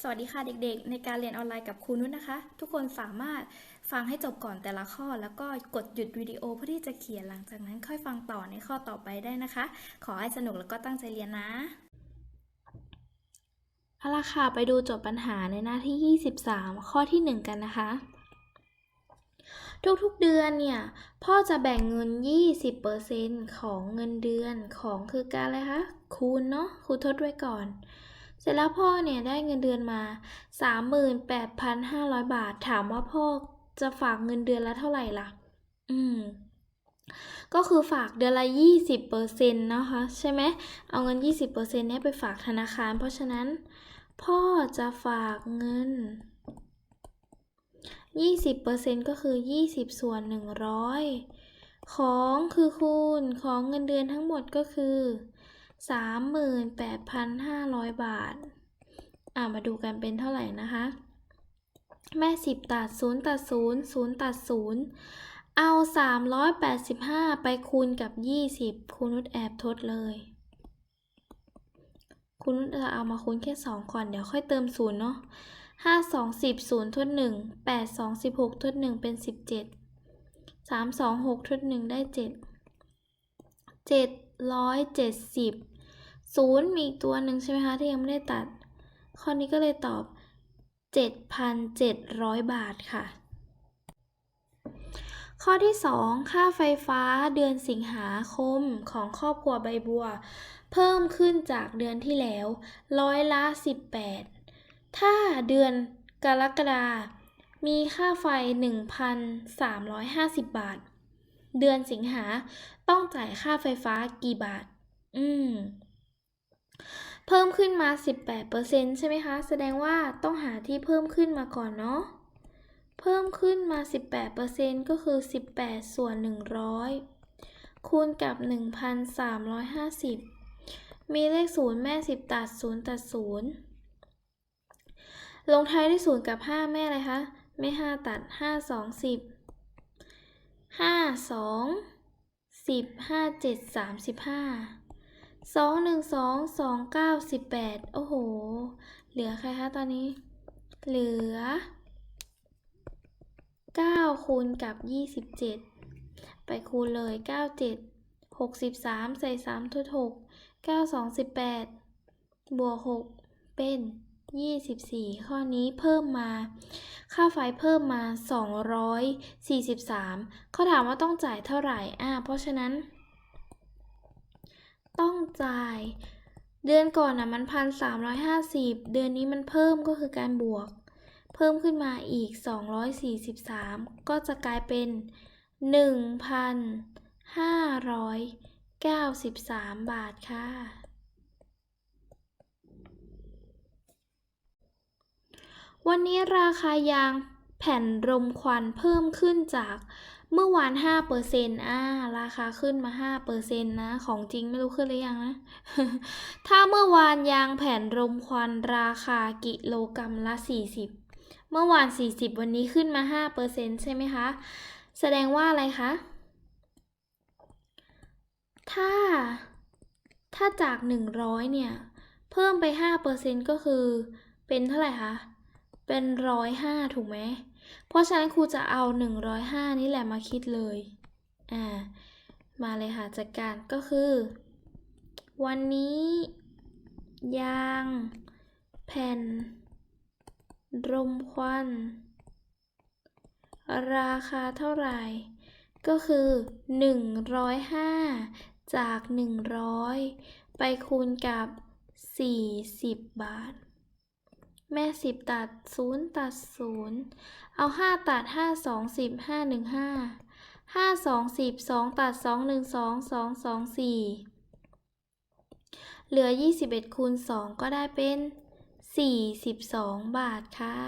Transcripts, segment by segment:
สวัสดีค่ะเด็กๆ ในการเรียนออนไลน์กับครูนุชนะคะ ทุกคนสามารถฟังให้จบก่อนแต่ละข้อ แล้วก็กดหยุดวิดีโอเพื่อที่จะเขียนหลังจากนั้นค่อยฟังต่อในข้อต่อไปได้นะคะ ขอให้สนุกแล้วก็ตั้งใจเรียนนะเอาละค่ะไปดูโจทย์ปัญหาในหน้าที่ 23 ข้อที่ 1 กันนะคะ ทุกๆเดือนเนี่ยพ่อจะแบ่งเงิน 20%ของเงินเดือนของคือการอะไรคะคูณเนาะครูทดไว้ก่อน ร็จแล้วพ่อเนี่ยได้เงินเดือนมา 38,500 บาท ถามว่าพ่อจะฝากเงินเดือนละเท่าไหร่ล่ะ อืม ก็คือฝากเดือนละ 20%นะคะ ใช่ไหม เอาเงิน 20%เนี้ยไปฝากธนาคาร เพราะฉะนั้น พ่อจะฝากเงิน 20%ก็คือ 20 ส่วน 100 ของคือคูณของเงินเดือนทั้งหมดก็คือ 38,500 บาท อ่ามาดูกันเป็นเท่าไหร่นะคะ แม่ 10 ตัด 0 ตัด 0 0 ตัด 0 เอา 385 ไปคูณกับ 20 คูณนุชแอบทดเลยคุณนุชจะเอามาคูณแค่ 2 ก่อน เดี๋ยวค่อยเติม 0 เนาะ5 2 10 0ทด1 8 2 16ทด1เป็น17 3 2 6ทด1ได้ 7 770ศูนย์มีตัวหนึ่งใช่ไหมคะ ที่ยังไม่ได้ตัด ข้อนี้ก็เลยตอบ7,700บาทค่ะ ข้อที่2ค่าไฟฟ้าเดือนสิงหาคมของครอบครัวใบบัว เพิ่มขึ้นจากเดือนที่แล้ว ร้อยละ18ถ้าเดือนกรกฎามีค่าไฟ 1,350 บาท เดือนสิงหาต้องจ่ายค่าไฟฟ้ากี่บาท อืม เพิ่มขึ้นมา 18%ใช่ไหมคะ แสดงว่าต้องหาที่เพิ่มขึ้นมาก่อนเนาะ เพิ่มขึ้นมา 18%ก็คือ 18 ส่วน 100 คูณกับ 1,350 มีเลข 0 แม่ 10 ตัด 0 ตัด 0 ลงท้ายด้วย 0 กับ 5 แม่อะไรคะ แม่ 5 ตัด 5 2 10 5 2 10 5 7 35สองหนึ่งสองสองเก้าสิบแปดโอ้โห เหลือใครคะตอนนี้ เหลือเก้าคูณกับยี่สิบเจ็ดไปคูณเลยเก้าเจ็ดหกสิบสามใส่สามทดหกเก้าสองสิบแปดบวกหกเป็น ยี่สิบสี่ข้อนี้เพิ่มมา ค่าไฟเพิ่มมาสองร้อยสี่สิบสามเขาถามว่าต้องจ่ายเท่าไหร่อ่าเพราะฉะนั้น ต้องจ่าย เดือนก่อนอะมันพันสามร้อยห้าสิบเดือนนี้มันเพิ่มก็คือการบวก เพิ่มขึ้นมาอีกสองร้อยสี่สิบสามก็จะกลายเป็นหนึ่งพันห้าร้อยเก้าสิบสามบาทค่ะ วันนี้ราคายางแผ่นรมควันเพิ่มขึ้นจากเมื่อวาน5%อ่าราคาขึ้นมา5%นะ ของจริงไม่รู้ขึ้นหรือยังนะ ถ้าเมื่อวานยางแผ่นรมควันราคากิโลกรัมละ 40 เมื่อวาน 40 วันนี้ขึ้นมา5%ใช่ไหมคะ แสดงว่าอะไรคะ ถ้า ถ้าจาก 100 เนี่ย เพิ่มไป5%ก็คือเป็นเท่าไหร่คะ เป็น105ถูกไหม เพราะฉะนั้นครูจะเอา105นี่แหละมาคิดเลย อ่า มาเลยค่ะจัดการก็คือ วันนี้ยางแผ่น รมควัน ราคาเท่าไหร่ ก็คือ 105 จาก 100 ไปคูณกับ 40 บาท แม่สิบตัดศูนย์ตัดศูนย์เอาห้าตัดห้าสองสิบห้าหนึ่งห้าห้าสองสิบสองตัดสองหนึ่งสองสองสองสี่เหลือยี่สิบเอ็ดคูณสองก็ได้เป็นสี่สิบสองบาทค่ะ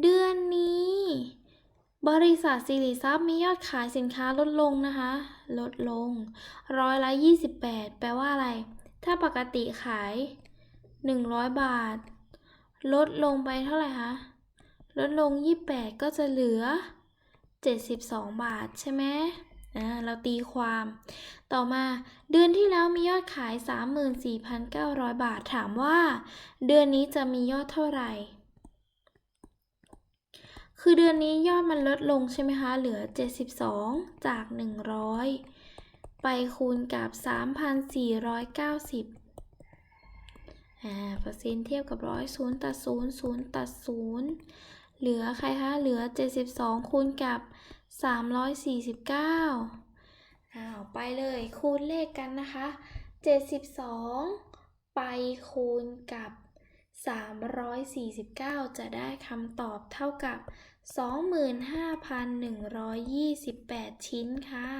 เดือนนี้ บริษัทสิริทรัพย์มียอดขายสินค้าลดลงนะคะ ลดลงร้อยละยี่สิบแปดแปลว่าอะไร ถ้าปกติขาย 100 บาท ลดลงไปเท่าไหร่คะ ลดลง 28 ก็จะเหลือ 72 บาทใช่ไหมอ่าเราตีความ ต่อมาเดือนที่แล้วมียอดขาย 34,900 บาท ถามว่า เดือนนี้จะมียอดเท่าไหร่ คือเดือนนี้ยอดมันลดลงใช่ไหมคะ เหลือ 72 จาก 100 ไปคูณกับ 3,490อ่า เปอร์เซ็นต์เทียบกับร้อยศูนย์ตัดศูนย์ศูนย์ตัดศูนย์เหลือใครคะ เหลือ 72 คูณกับ 349อ้าวไปเลยคูณเลขกันนะคะ 72 ไปคูณกับ 349 จะได้คำตอบเท่ากับ 25,128 ชิ้นค่ะ